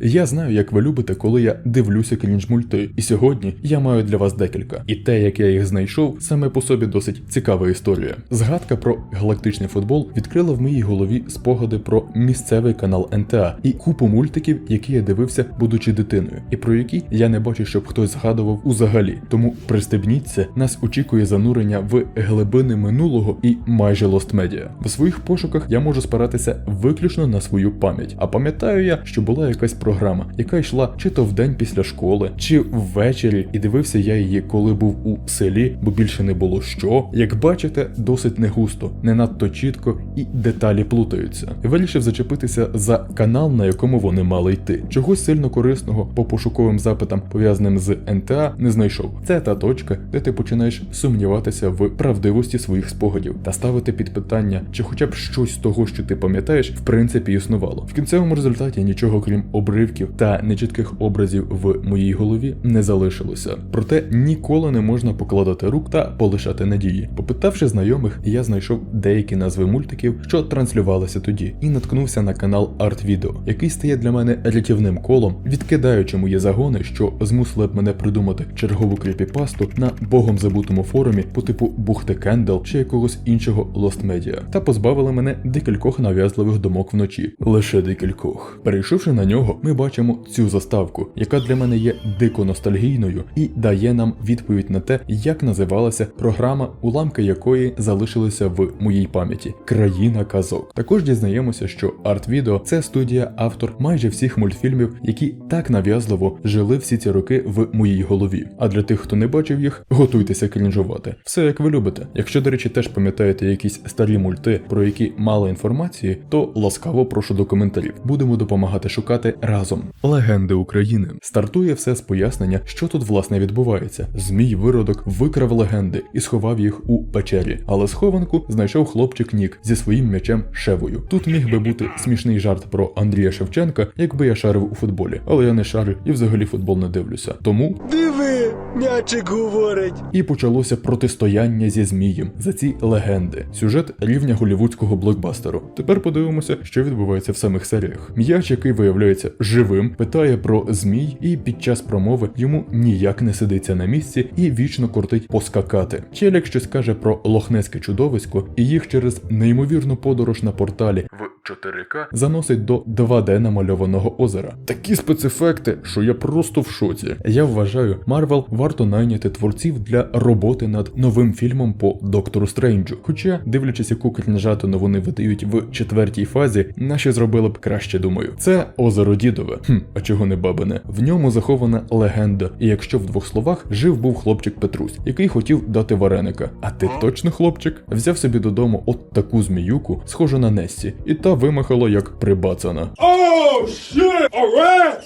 Я знаю, як ви любите, коли я дивлюся крінж мульти, і сьогодні я маю для вас декілька. І те, як я їх знайшов, саме по собі досить цікава історія. Згадка про галактичний футбол відкрила в моїй голові спогади про місцевий канал НТА і купу мультиків, які я дивився, будучи дитиною, і про які я не бачу, щоб хтось згадував узагалі. Тому пристебніться, нас очікує занурення в глибини минулого і майже Lost Media. В своїх пошуках я можу спиратися виключно на свою пам'ять. А пам'ятаю я, що була якась програма, яка йшла чи то вдень після школи, чи ввечері, і дивився я її, коли був у селі, бо більше не було що. Як бачите, досить не густо, не надто чітко і деталі плутаються. Вирішив зачепитися за канал, на якому вони мали йти. Чогось сильно корисного по пошуковим запитам, пов'язаним з НТА, не знайшов. Це та точка, де ти починаєш сумніватися в правдивості своїх спогадів та ставити під питання, чи хоча б щось з того, що ти пам'ятаєш, в принципі існувало. В кінцевому результаті нічого крім обривків та нечітких образів в моїй голові не залишилося. Проте ніколи не можна покладати рук та полишати надії. Попитавши знайомих, я знайшов деякі назви мультиків, що транслювалися тоді, і наткнувся на канал Video, який стає для мене рятівним колом, відкидаючи мої загони, що змусили б мене придумати чергову кріпіпасту на богом забутому форумі по типу Бухти Кендел чи якогось іншого Media, та позбавили мене декількох нав'язливих думок вночі. Лише декількох. Перейшовши на нього, ми бачимо цю заставку, яка для мене є дико ностальгійною і дає нам відповідь на те, як називалася програма, уламки якої залишилися в моїй пам'яті Країна казок. Також дізнаємося, що Art Video – це студія автор майже всіх мультфільмів, які так нав'язливо жили всі ці роки в моїй голові. А для тих, хто не бачив їх, готуйтеся крінжувати. Все як ви любите. Якщо, до речі, теж пам'ятаєте якісь старі мульти, про які мало інформації, то ласкаво прошу до коментарів. Будемо допомагати шукати разом. Легенди України стартує все з пояснення, що тут власне відбувається. Змій виродок викрав легенди і сховав їх у печері, але схованку знайшов хлопчик Нік зі своїм м'ячем Шевою. Тут міг би бути смішний жарт про Андрія Шевченка, якби я шарив у футболі, але я не шарю і взагалі футбол не дивлюся. Тому Диви, м'ячик говорить. і почалося протистояння зі змієм за ці легенди. Сюжет рівня голівудського блокбастеру. Тепер подивимося, що відбувається в самих серіях. М'яч, який виявляється живим, питає про змій, і під час промови йому ніяк не сидиться на місці і вічно кортить поскакати. Челік щось каже про лохнеське чудовисько, і їх через неймовірну подорож на порталі в 4К заносить до 2D намальованого озера. Такі спецефекти, що я просто в шоці. Я вважаю, Марвел варто найняти творців для роботи над новим фільмом по Доктору Стрейнджу. Хоча, дивлячись, яку крінжатину вони видають в четвертій фазі, наші зробили б краще, думаю. Це озеро Дідове. Хм, а чого не бабине? В ньому захована легенда. І якщо в двох словах жив був хлопчик Петрусь, який хотів дати вареника. А ти точно хлопчик? Взяв собі додому от таку зміюку, схожу на Нессі, і та вимахала як прибацана.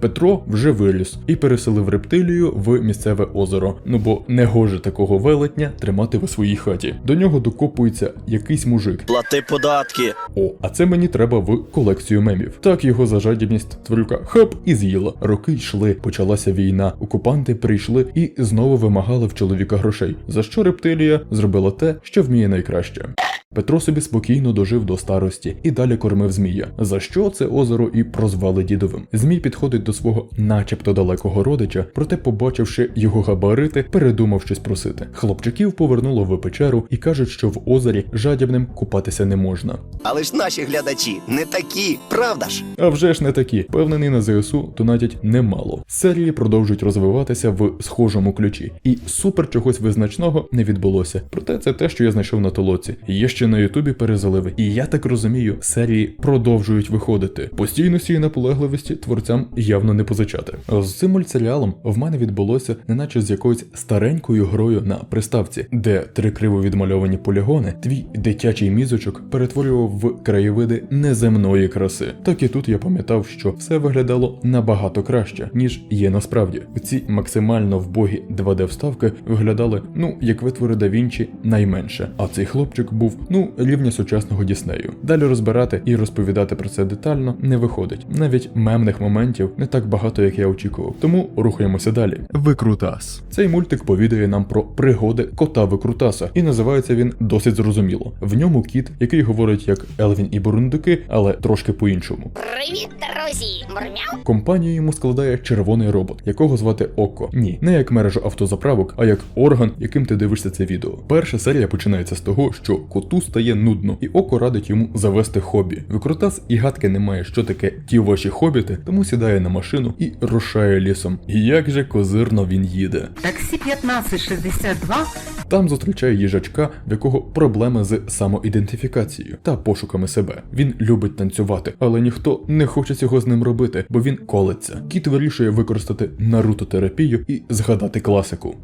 Петро вже виріс і переселив рептилію в місцеве озеро. Ну бо не гоже такого велетня тримати в своїй хаті. До нього докопується якийсь мужик. Плати податки. О, а це мені треба в колекцію мемів. Так його за жадібність тварюка хап і з'їла. Роки йшли, почалася війна. Окупанти прийшли і знову вимагали в чоловіка грошей. За що рептилія зробила те, що вміє найкраще. Петро собі спокійно дожив до старості і далі кормив змія. За що це озеро і прозвали дідовим. Змій підходить до свого, начебто далекого родича, проте, побачивши його габарити, передумав щось просити. Хлопчиків повернуло в печеру і кажуть, що в озері жадібним купатися не можна. Але ж наші глядачі не такі, правда ж? А вже ж не такі, впевнений на ЗСУ, донатять немало. Серії продовжують розвиватися в схожому ключі, і супер чогось визначного не відбулося. Проте це те, що я знайшов на толоці. Є ще на Ютубі перезаливи, і я так розумію, серії продовжують виходити. Постійно цієї наполегливості творцям явно не позичати. З цим мультсеріалом в мене відбулося, неначе з якоюсь старенькою грою на приставці, де три криво відмальовані полігони, твій дитячий мізочок перетворював в краєвиди неземної краси. Так і тут я пам'ятав, що все виглядало набагато краще, ніж є насправді. Ці максимально вбогі 2D вставки виглядали, ну як витвори да Вінчі найменше. А цей хлопчик був ну рівня сучасного Діснею. Далі розбирати і розповідати про це детально не виходить. Навіть мемних моментів не так багато, як я очікував. Тому рухаємося далі. Викрутас. Цей мультик повідає нам про пригоди кота Викрутаса, і називається він досить зрозуміло. В ньому кіт, який говорить як Елвін і Бурундуки, але трошки по-іншому. Привіт, друзі! Мурмяу? Компанію йому складає червоний робот, якого звати Око. Ні, не як мережа автозаправок, а як орган, яким ти дивишся це відео. Перша серія починається з того, що коту стає нудно, і Око радить йому завести хобі. Викрутас і гадки не має, що таке ті ваші хобіти, тому сідає на машину і рушає лісом. І як же козирно він їде. Таксі 1562 Там зустрічає їжачка, в якого проблеми з самоідентифікацією та пошуками себе. Він любить танцювати, але ніхто не хоче цього з ним робити, бо він колеться. Кіт вирішує використати нарутотерапію і згадати класику.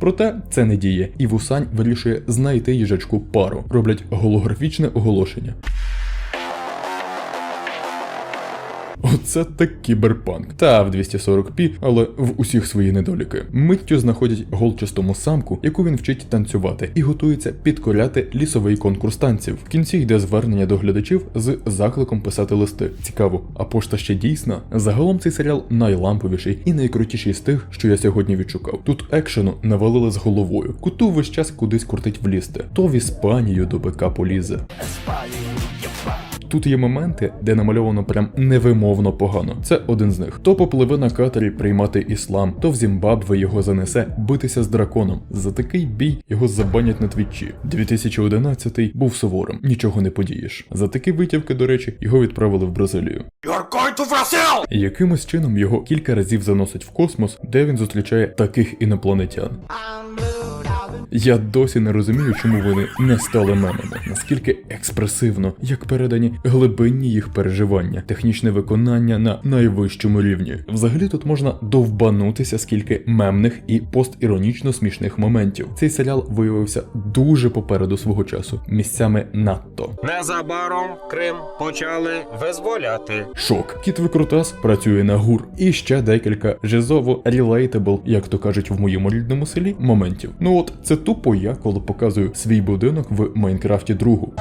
Проте це не діє, і Вусань вирішує знайти їжачку пару. Роблять голографічне оголошення. Оце так кіберпанк. Та в 240p, але в усіх свої недоліки. Миттю знаходять голчастому самку, яку він вчить танцювати, і готується підкоряти лісовий конкурс танців. В кінці йде звернення до глядачів з закликом писати листи. Цікаво, а пошта ще дійсна? Загалом цей серіал найламповіший і найкрутіший з тих, що я сьогодні відшукав. Тут екшену навалили з головою. Куту весь час кудись крутить влізти. То в Іспанію до БК полізе. Тут є моменти, де намальовано прям невимовно погано. Це один з них. То попливе на катері приймати іслам, то в Зімбабве його занесе битися з драконом. За такий бій його забанять на твічі. 2011 був суворим, нічого не подієш. За такі витівки, до речі, його відправили в Бразилію. Якимось чином його кілька разів заносить в космос, де він зустрічає таких інопланетян. Я досі не розумію, чому вони не стали мемами. Наскільки експресивно, як передані глибинні їх переживання, технічне виконання на найвищому рівні. Взагалі тут можна довбанутися скільки мемних і постіронічно смішних моментів. Цей серіал виявився дуже попереду свого часу, місцями надто. Незабаром Крим почали визволяти. Шок. Кіт Викрутас працює на гур. І ще декілька жизово relatable, як то кажуть в моєму рідному селі, моментів. Ну от це тупо я, коли показую свій будинок в Майнкрафті другу.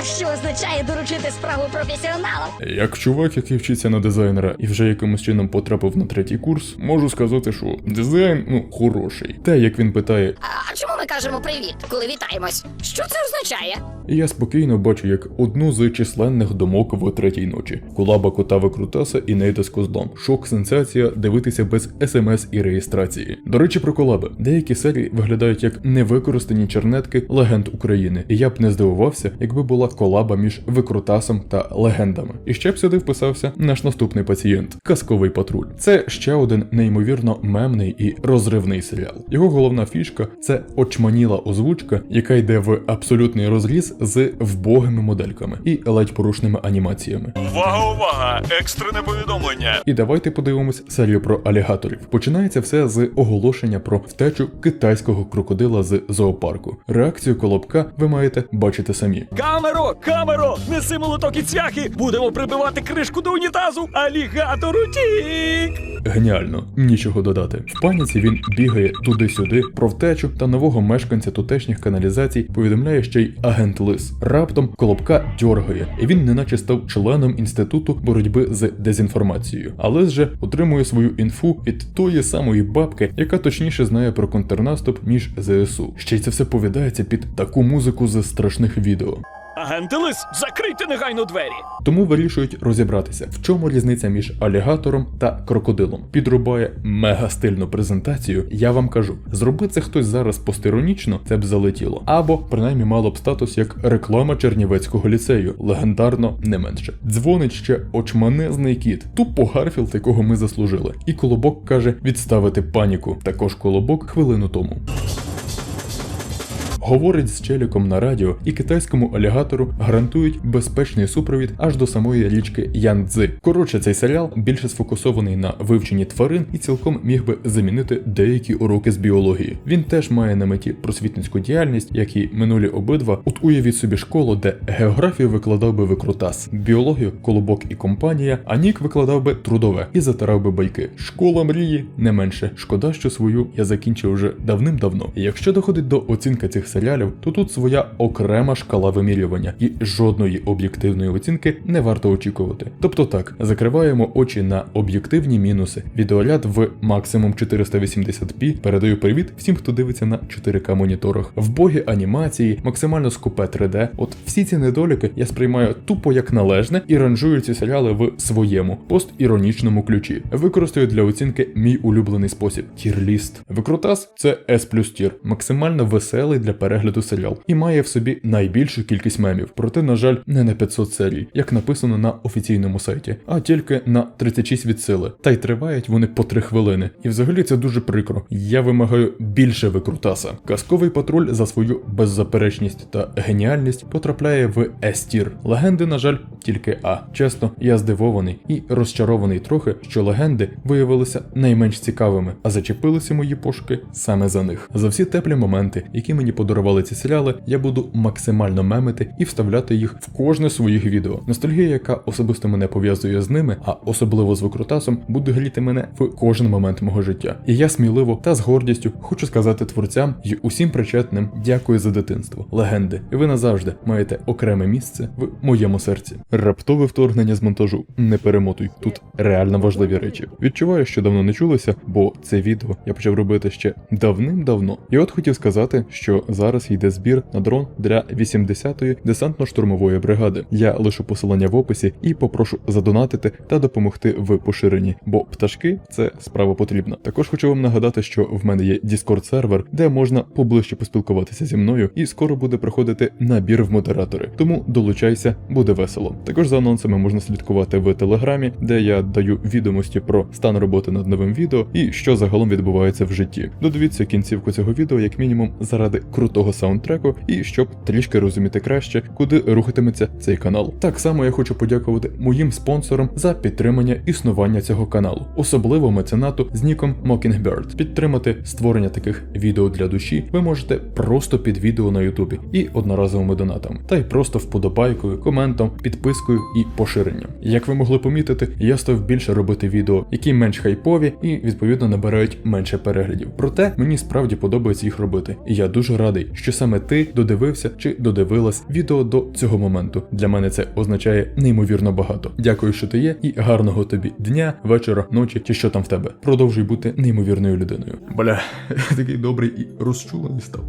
Ось що означає доручити справу професіоналам. Як чувак, який вчиться на дизайнера і вже якимось чином потрапив на третій курс, можу сказати, що дизайн ну хороший. Те, як він питає, А чому ми кажемо привіт, коли вітаємось? Що це означає? Я спокійно бачу як одну з численних думок в третій ночі. Колаба кота Викрутаса і Нейта з козлом. Шок сенсація дивитися без смс і реєстрації. До речі, про колаби. Деякі серії виглядають як невикористані чернетки легенд України, і я б не здивувався, якби була колаба між Викрутасом та легендами. І ще б сюди вписався наш наступний пацієнт казковий патруль. Це ще один неймовірно мемний і розривний серіал. Його головна фішка це очманіла озвучка, яка йде в абсолютний розріз з вбогими модельками і ледь порушними анімаціями. Увага, увага! Екстрене повідомлення! І давайте подивимось серію про алігаторів. Починається все з оголошення про втечу китайського крокодила з зоопарку. Реакцію колобка ви маєте бачити самі. Камеро, камеро, неси молоток і цвяхи, будемо прибивати кришку до унітазу. Алігатор утік! Геніально, нічого додати. В паніці він бігає туди-сюди про втечу та нового мешканця тутешніх каналізацій повідомляє ще й агент Лис. Раптом колобка дьоргає, і він неначе став членом інституту боротьби з дезінформацією. Але же отримує свою інфу від тої самої бабки, яка точніше знає про контрнаступ між ЗСУ. Ще й це все повідається під таку музику з страшних відео. Агенти лис, закрийте негайно двері. Тому вирішують розібратися, в чому різниця між алігатором та крокодилом. Підрубає мега стильну презентацію. Я вам кажу, зроби це хтось зараз постиронічно, це б залетіло. Або принаймні мало б статус як реклама Чернівецького ліцею, легендарно не менше. Дзвонить ще очманезний кіт, тупо Гарфілд, якого ми заслужили. І колобок каже відставити паніку. Також колобок хвилину тому. Говорить з челіком на радіо і китайському алігатору гарантують безпечний супровід аж до самої річки Янцзи. Коротше, цей серіал більше сфокусований на вивченні тварин і цілком міг би замінити деякі уроки з біології. Він теж має на меті просвітницьку діяльність, як і минулі обидва. От уявіть собі школу, де географію викладав би викрутас, біологію колобок і компанія, а нік викладав би трудове і затирав би байки. Школа мрії не менше. Шкода, що свою я закінчив вже давним-давно. Якщо доходить до оцінки цих серіалів, то тут своя окрема шкала вимірювання, і жодної об'єктивної оцінки не варто очікувати. Тобто так, закриваємо очі на об'єктивні мінуси. Відеоряд в максимум 480p. Передаю привіт всім, хто дивиться на 4К моніторах. Вбогі анімації, максимально скупе 3D. От всі ці недоліки я сприймаю тупо як належне і ранжую ці серіали в своєму постіронічному ключі. Використаю для оцінки мій улюблений спосіб тірліст. Викрутас це S плюс тір, максимально веселий для перегляду серіал і має в собі найбільшу кількість мемів. Проте, на жаль, не на 500 серій, як написано на офіційному сайті, а тільки на 36 від сили. Та й тривають вони по 3 хвилини. І взагалі це дуже прикро. Я вимагаю більше викрутаса. Казковий патруль за свою беззаперечність та геніальність потрапляє в S-тір. Легенди, на жаль, тільки А. Чесно, я здивований і розчарований трохи, що легенди виявилися найменш цікавими, а зачепилися мої пошуки саме за них. За всі теплі моменти, які мені подарували ці серіали, я буду максимально мемити і вставляти їх в кожне своїх відео. Ностальгія, яка особисто мене пов'язує з ними, а особливо з викрутасом, буде гріти мене в кожен момент мого життя. І я сміливо та з гордістю хочу сказати творцям і усім причетним дякую за дитинство. Легенди, і ви назавжди маєте окреме місце в моєму серці. Раптове вторгнення з монтажу. Не перемотуй, тут реально важливі речі. Відчуваю, що давно не чулося, бо це відео я почав робити ще давним-давно. І от хотів сказати, що зараз йде збір на дрон для 80-ї десантно-штурмової бригади. Я лишу посилання в описі і попрошу задонатити та допомогти в поширенні, бо пташки це справа потрібна. Також хочу вам нагадати, що в мене є Discord сервер, де можна поближче поспілкуватися зі мною, і скоро буде проходити набір в модератори. Тому долучайся, буде весело. Також за анонсами можна слідкувати в телеграмі, де я даю відомості про стан роботи над новим відео і що загалом відбувається в житті. Додивіться кінцівку цього відео, як мінімум, заради крутого саундтреку, і щоб трішки розуміти краще, куди рухатиметься цей канал. Так само я хочу подякувати моїм спонсорам за підтримання існування цього каналу, особливо меценату з ніком Mockingbird. Підтримати створення таких відео для душі ви можете просто під відео на Ютубі і одноразовими донатами, та й просто вподобайкою, коментом, підпискою і поширенням. Як ви могли помітити, я став більше робити відео, які менш хайпові і відповідно набирають менше переглядів. Проте мені справді подобається їх робити, і я дуже радий, що саме ти додивився чи додивилась відео до цього моменту. Для мене це означає неймовірно багато. Дякую, що ти є, і гарного тобі дня, вечора, ночі чи що там в тебе. Продовжуй бути неймовірною людиною. Бля, такий добрий і розчулений став.